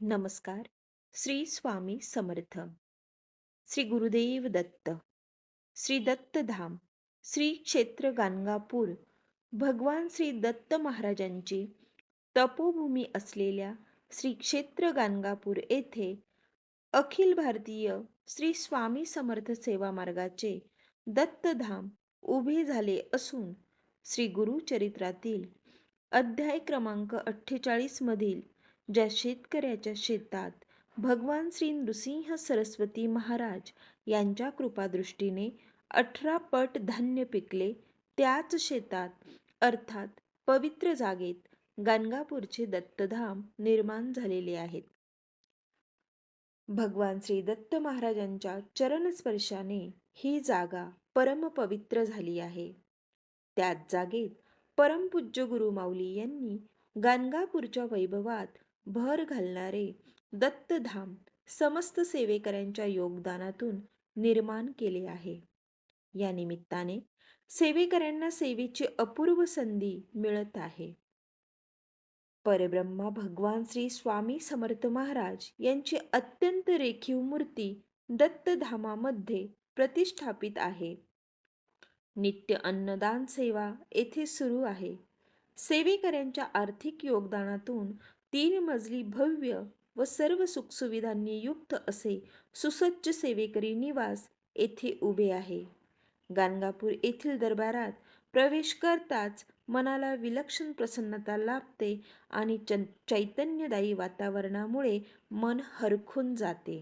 नमस्कार. श्री स्वामी समर्थ. श्री गुरुदेव दत्त. श्री दत्तधाम श्री क्षेत्र गाणगापूर. भगवान श्री दत्त महाराजांची तपोभूमी असलेल्या श्री क्षेत्र गाणगापूर येथे अखिल भारतीय श्री स्वामी समर्थ सेवा मार्गाचे दत्तधाम उभे झाले असून श्री गुरुचरित्रातील अध्याय क्रमांक अठ्ठेचाळीस मधील ज्या शेतकऱ्याच्या शेतात भगवान श्री नृसिंह सरस्वती महाराज यांच्या कृपादृष्टीने अठरा पट धान्य पिकले त्याच शेतात अर्थात पवित्र जागेत गाणगापूरचे दत्तधाम निर्माण झालेले आहेत. भगवान श्री दत्त महाराजांच्या चरणस्पर्शाने ही जागा परमपवित्र झाली आहे. त्याच जागेत परमपूज्य गुरु माऊली यांनी गाणगापूरच्या वैभवात भर घालणारे दत्तधाम समस्त सेवेकऱ्यांच्या योगदानातून निर्माण केले आहे. या निमित्ताने सेवेकऱ्यांना सेवेची अपूर्व संधी मिळत आहे. परब्रह्मा भगवान श्री स्वामी समर्थ महाराज यांची अत्यंत रेखीव मूर्ती दत्तधामामध्ये प्रतिष्ठापित आहे. नित्य अन्नदान सेवा येथे सुरू आहे. सेवेकऱ्यांच्या आर्थिक योगदानातून तीन मजली भव्य व सर्व सुखसुविधांनी युक्त असे सुसज्ज सेवेकरी निवास येथे उभे आहे. गाणगापूर येथील दरबारात प्रवेश करताच मनाला विलक्षण प्रसन्नता लाभते आणि चैतन्यदायी वातावरणामुळे मन हरखून जाते.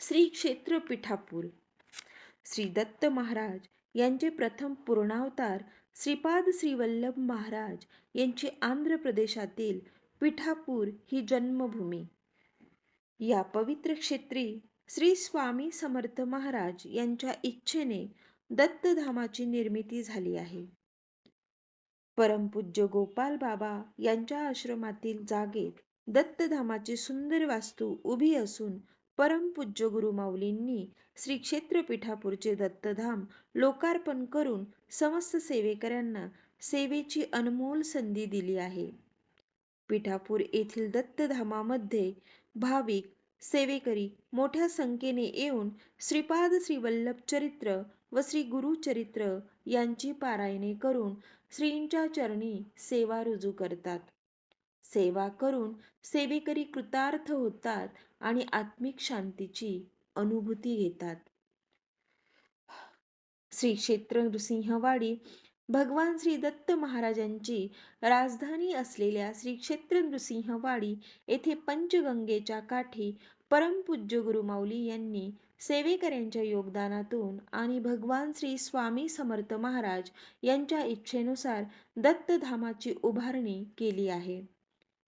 श्री क्षेत्र पिठापूर श्री दत्त महाराज यांचे प्रथम पूर्णावतार श्रीपाद श्रीवल्लभ महाराज यांची आंध्र प्रदेशातील पिठापूर ही जन्मभूमी. या पवित्र क्षेत्री श्री स्वामी समर्थ महाराज यांच्या इच्छेने दत्तधामाची निर्मिती झाली आहे. परमपूज्य गोपाल बाबा यांच्या आश्रमातील जागेत दत्तधामाची सुंदर वास्तू उभी असून परमपूज्य गुरु माऊलींनी श्री क्षेत्रपीठापूरचे दत्तधाम लोकार्पण करून समस्त सेवेकऱ्यांना सेवेची अनमोल संधी दिली आहे. पिठापूर येथील दत्तधामामध्ये भाविक सेवेकरी मोठ्या संख्येने येऊन श्रीपाद श्रीवल्लभ चरित्र व श्री गुरुचरित्र यांची पारायणे करून श्रींच्या चरणी सेवा रुजू करतात. सेवा करून सेवेकरी कृतार्थ होतात आणि आत्मिक शांतीची अनुभूती घेतात. श्री क्षेत्र नृसिंहवाडी भगवान श्री दत्त महाराजांची राजधानी असलेल्या श्री क्षेत्र नृसिंहवाडी येथे पंचगंगेच्या काठी परमपूज्य गुरुमाऊली यांनी सेवेकऱ्यांच्या योगदानातून आणि भगवान श्री स्वामी समर्थ महाराज यांच्या इच्छेनुसार दत्तधामाची उभारणी केली आहे.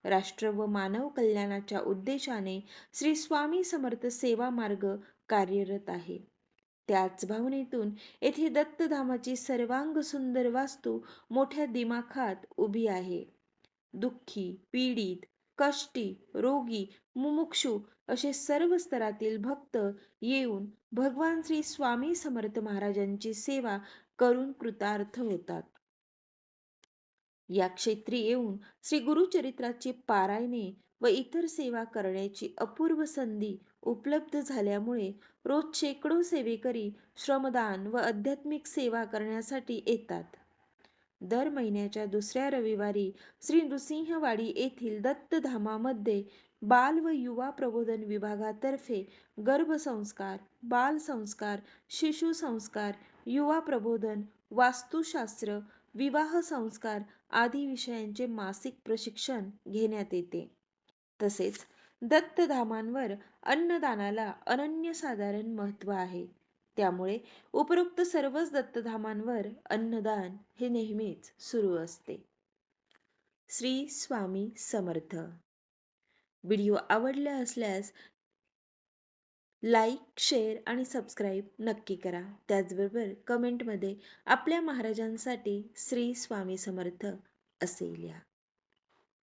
राष्ट्र व मानव कल्याणाच्या उद्देशाने श्री स्वामी समर्थ सेवा मार्ग कार्यरत आहे. त्याच भावनेतून येथे दत्तधामाची सर्वांग सुंदर वास्तू मोठ्या दिमाखात उभी आहे. दुःखी पीडित कष्टी रोगी मुमुक्षू असे सर्व स्तरातील भक्त येऊन भगवान श्री स्वामी समर्थ महाराजांची सेवा करून कृतार्थ होतात. या क्षेत्री येऊन श्री गुरुचरित्राची पारायणे व इतर सेवा करण्याची अपूर्व संधी उपलब्ध झाल्यामुळे रोज शेकडो सेवेकरी श्रमदान व आध्यात्मिक सेवा करण्यासाठी येतात. दर महिन्याच्या दुसऱ्या रविवारी श्री नृसिंहवाडी येथील दत्तधामामध्ये बाल व युवा प्रबोधन विभागातर्फे गर्भसंस्कार बालसंस्कार शिशु संस्कार युवा प्रबोधन वास्तुशास्त्र विवाह संस्कार आदी विषयांचे मासिक प्रशिक्षण घेण्यात येते. तसेच दत्तधामांवर अन्नदानाला अनन्यसाधारण महत्त्व आहे. त्यामुळे उपरोक्त सर्वच दत्तधामांवर अन्नदान हे नेहमीच सुरू असते. श्री स्वामी समर्थ. व्हिडिओ आवडला असल्यास लाईक शेअर आणि सबस्क्राईब नक्की करा. त्याचबरोबर कमेंटमध्ये आपल्या महाराजांसाठी श्री स्वामी समर्थ असे लिहा.